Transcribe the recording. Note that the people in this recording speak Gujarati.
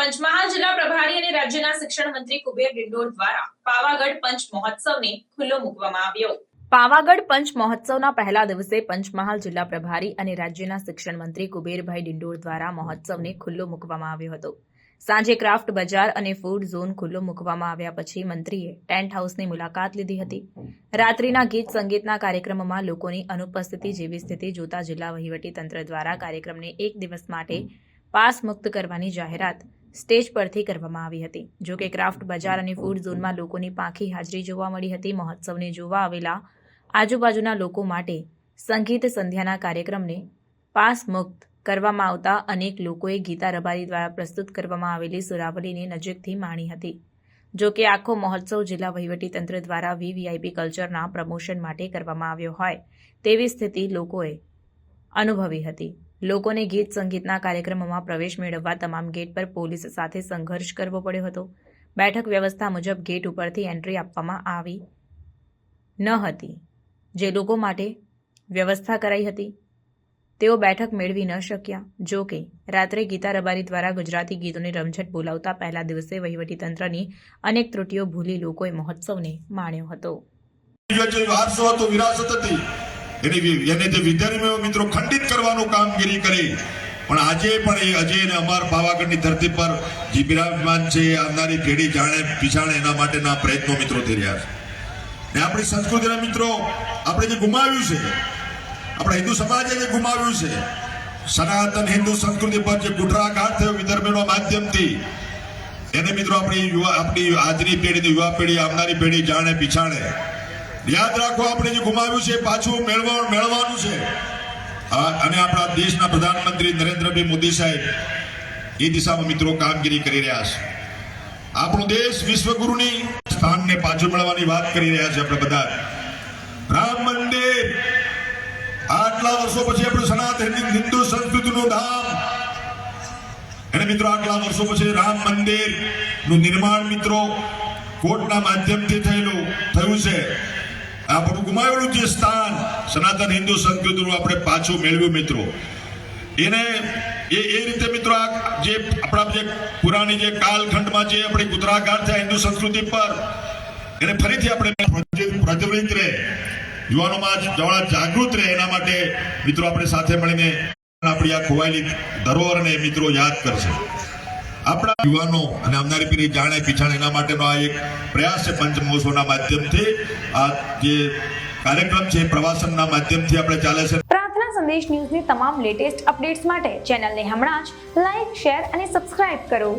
પંચમહાલ જિલ્લા પ્રભારી અને રાજ્યના શિક્ષણ મંત્રી કુબેર ડિંડોર દ્વારા પાવાગઢ પંચ મહોત્સવને ખુલ્લો મૂકવામાં આવ્યો. પાવાગઢ પંચ મહોત્સવના પહેલા દિવસે પંચમહાલ જિલ્લા પ્રભારી અને રાજ્યના શિક્ષણ મંત્રી કુબેરભાઈ ડિંડોર દ્વારા મહોત્સવને ખુલ્લો મૂકવામાં આવ્યો હતો. સાંજે ક્રાફ્ટ બજાર અને ફૂડ ઝોન ખુલ્લો મૂકવામાં આવ્યા પછી મંત્રીએ ટેન્ટ હાઉસની મુલાકાત લીધી હતી. રાત્રિના ગીત સંગીતના કાર્યક્રમમાં લોકોની અનુપસ્થિતિ જેવી સ્થિતિ જોતા જિલ્લા વહીવટી તંત્ર દ્વારા કાર્યક્રમને એક દિવસ માટે પાસ મુક્ત કરવાની જાહેરાત સ્ટેજ પરથી કરવામાં આવી હતી. જો કે ક્રાફ્ટ બજાર અને ફૂડ ઝોનમાં લોકોની પાંખી હાજરી જોવા મળી હતી. મહોત્સવને જોવા આવેલા આજુબાજુના લોકો માટે સંગીત સંધ્યાના કાર્યક્રમને પાસ મુક્ત કરવામાં આવતા અનેક લોકોએ ગીતા રબારી દ્વારા પ્રસ્તુત કરવામાં આવેલી સુરાવલીને નજીકથી માણી હતી. જો કે આખો મહોત્સવ જિલ્લા વહીવટીતંત્ર દ્વારા વીવીઆઈપી કલ્ચરના પ્રમોશન માટે કરવામાં આવ્યો હોય તેવી સ્થિતિ લોકોએ અનુભવી હતી. લોકોને ગીત સંગીતના કાર્યક્રમોમાં પ્રવેશ મેળવવા તમામ ગેટ પર પોલીસ સાથે સંઘર્ષ કરવો પડ્યો હતો. બેઠક વ્યવસ્થા મુજબ ગેટ ઉપરથી એન્ટ્રી આપવામાં આવી ન હતી. જે લોકો માટે વ્યવસ્થા કરાઈ હતી, તેઓ બેઠક મેળવી ન શક્યા. જો કે, રાત્રે ગીતા રબારી દ્વારા ગુજરાતી ગીતોની રમઝટ બોલાવતા પહેલા દિવસે વહીવટીતંત્રની અનેક ત્રુટીઓ ભૂલી લોકોએ મહોત્સવને માણ્યો હતો. એની એને જે વિદ્યાર્થીઓ મિત્રો ખંડિત કરવાનું કામગીરી કરી. પણ આજે પણ એ અજય અને અમાર પાવાગઢની ધરતી પર જે બિરાજમાન છે, આવનારી પેઢી જાણે, પીછાણે એના માટેના પ્રયત્નો મિત્રો થઈ રહ્યા છે. ને આપણી સંસ્કૃતિના મિત્રો, આપણે જે ગુમાવ્યું છે, આપણા હિન્દુ સમાજે જે ગુમાવ્યું છે, સનાતન હિન્દુ સંસ્કૃતિ પર જે કુટરાઘાત થયો વિધર્મીના માધ્યમથી, એને મિત્રો આપણી યુવા, આપણી આજની પેઢી યુવા પેઢી, આવનારી પેઢી જાણે, પીછાણે યાદ રાખો, આપણે જે ગુમાવ્યું છે પાછું મેળવવા મેળવવાનું છે. અને આપણા દેશના પ્રધાનમંત્રી નરેન્દ્રભાઈ મોદી સાહેબ એ દિશામાં મિત્રો કામગીરી કરી રહ્યા છે. આપણો દેશ વિશ્વગુરુની સ્થાનને પાછું મેળવવાની વાત કરી રહ્યા છે આપણે બધા. રામ મંદિર. આટલા વર્ષો પછી આપણું સનાતન હિન્દુ સંસ્કૃતિનું ધામ. અને મિત્રો, આટલા વર્ષો પછી રામ મંદિરનું નિર્માણ મિત્રો કોર્ટના માધ્યમથી થયેલું થયું છે. આપણું ગુમાવેલું જે સ્થાન સનાતન હિન્દુ સંસ્કૃતિનું આપણે પાછું મેળવ્યું, મિત્રો. એને એ એ રીતે, મિત્રો, આ જે આપણા જે પુરાણી જે કાલખંડમાં જે આપણી કુતરાઘાત થયા હિન્દુ સંસ્કૃતિ પર, એને ફરીથી આપણે પ્રજ્વલિત રહે. યુવાનોમાં જવાળા જાગૃત રહે. એના માટે, મિત્રો, આપણે સાથે મળીને આપણી આ ખોવાયેલી ધરોહરને મિત્રો યાદ કરશે. આપણા યુવાનો અને આવનારી પેઢી જાણે પીછાણ એના માટેનો આ એક પ્રયાસ છે પંચમહોત્સવના માધ્યમથી. આ જે કાર્યક્રમ છે પ્રવાસનના માધ્યમથી આપણે ચાલે છે. પ્રાર્થના સંદેશ ન્યૂઝની તમામ લેટેસ્ટ અપડેટ્સ માટે ચેનલને હમણાં જ લાઈક, શેર અને સબસ્ક્રાઇબ કરો.